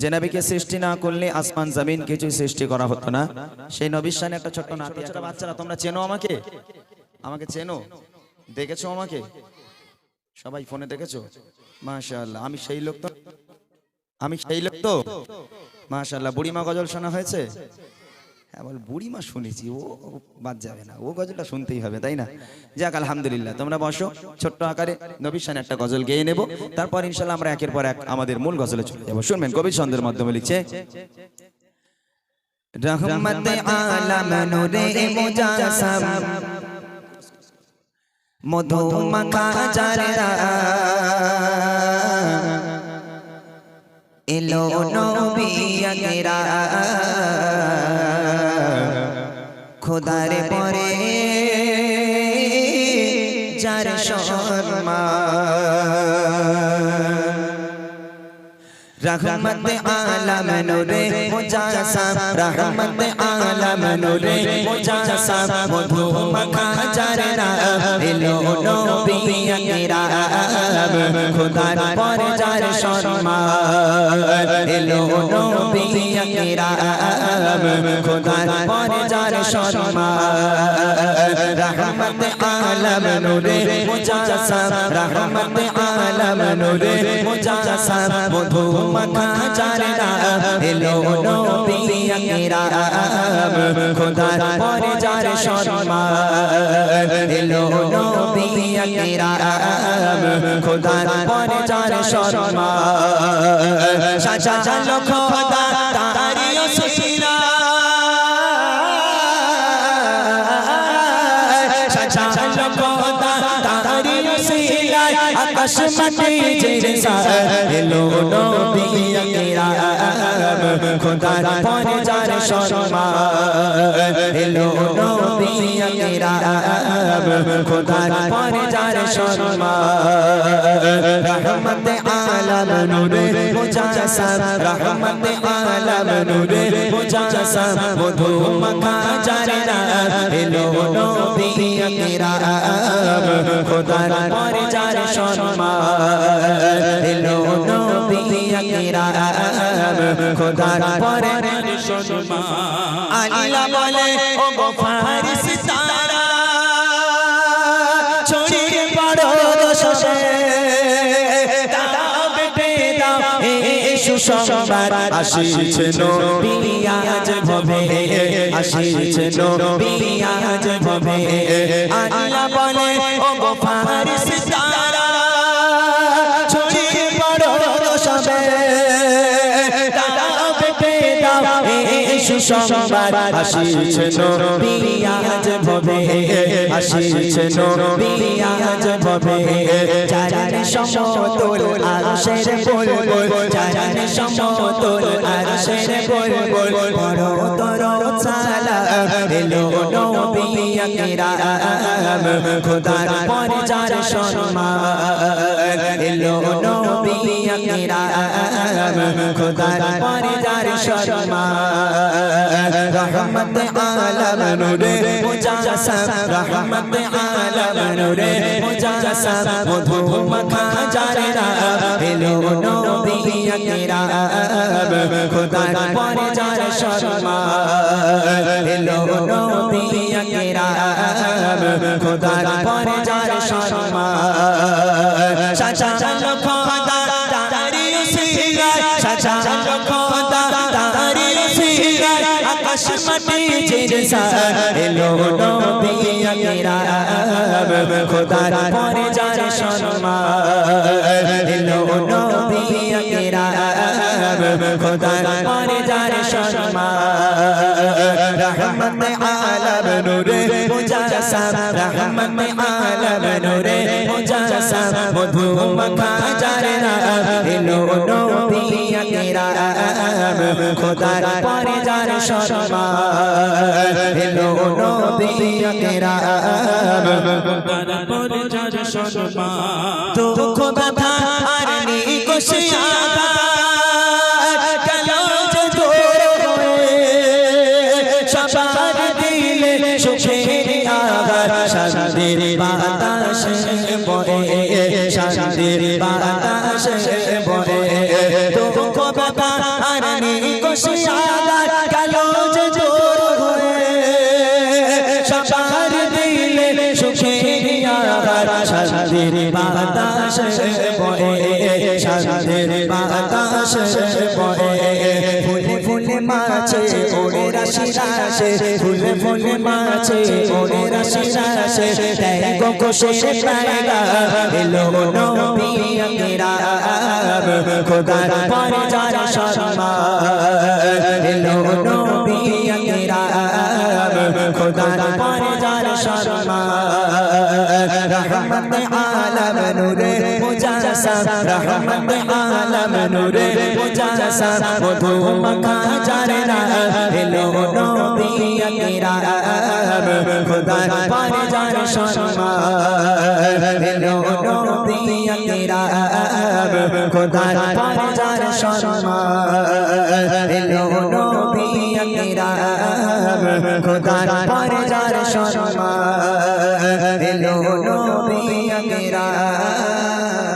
যে নবীকে সৃষ্টি না করলে আসমান, জমিন কিছু সৃষ্টি করা হতো না। সেই নবীর সামনে একটা ছোট্ট নাতি ছোট বাচ্চারা, তোমরা চেনো আমাকে? আমাকে চেনো? দেখেছ আমাকে? সবাই ফোনে দেখেছ? মাশাআল্লাহ, আমি সেই লোক তো, আমি সেই লোক তো? মাশাআল্লাহ, বুড়িমা গজল শোনা হয়েছে? হ্যাঁ বল, বুড়িমা শুনেছি, ও বাদ যাবে না, ও গজলটা শুনতেই হবে, তাই না? যাক, আলহামদুলিল্লাহ, তোমরা বসো, ছোট্ট আকারে, নবীর সামনে একটা গজল গেয়ে নেব, তারপর ইনশাল্লাহ আমরা একের পর এক আমাদের মূল গজলে চলে যাব। শুনবেন কবি ছন্দের মাধ্যমে লিখছে এলো নবী আগেরা খোদার পরে যার সম্মান রহমত আলম নূরে মুজাসম রহমত আলম নূরে মুজাসম মধু মাখা জারা এলো নবী আকরাম খোদার পরে যার সম্মান এলো নবী আকরাম খোদার পরে যার সম্মান রহমত আলম নূরে মুজাসম রহমত আলম নূরে মুজাসম মধু মাখা জারা এলো নবী আকরাম খোদার পরে যার সম্মান, এলো নবী আকরাম খোদার পরে যার সম্মান, সাজালো খোদা আকাশ মাটি জেসা এলো নবী আকরাম খোদার পরে যার সম্মান। এলো নবী আকরাম খোদার পরে যার সম্মান। রহমত আলম নূরে মুজাসম রহমত আলম নূরে মুজাসম মধু মাখা জারা এলো নবী সুসংবাদ আসিছে নবী, আজ ভবে। আসিছে নবী, আজ ভবে। আল্লাহ বলে, ও গো ফারিস তারা, ছড়িয়ে পড়ো সবে। সুসংবাদ। আসিছে নবী, আজ ভবে। আসিছে নবী, আজ ভবে। চারণ সমতল আরশের বুলবুল চারণ সমতল আরশের বুলবুল বড় তর সালা এলো নবী আকরাম খোদার পরে যার সম্মান, এলো নবী আকরাম খোদার পরে যার সম্মান, রহমত আলম, নূরে মুজাসম রহমত আলম নূরে মুজাসম মধু মাখা জারা এলো নবী আকরাম খোদার পরে যার সম্মান এলো নবী আকরাম খোদার পরে যার সম্মান সাজা খোদা তারি সিগা সাজা খোদা জেসা এলো নবী আকরাম খোদার পরে যার সম্মান এলো নবী আকরাম খোদার পরে যার সম্মান রহমত আলম নূরে মুজাসম রহমত আলম নূরে মুজাসম মধু মাখা জারা এলো নবী আকরাম খোদার পরে যার সম্মান এলো নবী আকরাম খোদার পরে যার সম্মান দুঃখ ব্যথা আর নিকশিয়া। বাতাসে বয়ে সাদের বাতাসে বয়ে। ফুলে ফুলে মাছে ওড়ে রাশি রাশে। ফুলে ফুলে মাছে ওড়ে রাশি রাশে। তাই কোকো শেষে পায়গা এলো নবী আঙ্গেরা খোদার পরে যারা সম্মান এলো নবী খোদার পরে যার সম্মান রহমত আলম নূরে মুজাসা রহমত আলম নূরে মুজাসা মধু মখা জারনা এলো নবী আকরাম খোদার পরে যার সম্মান এলো নবী আকরাম খোদার পরে যার সম্মান আকরাম খোদার পরে যার শর্মা এলো নবী আকরাম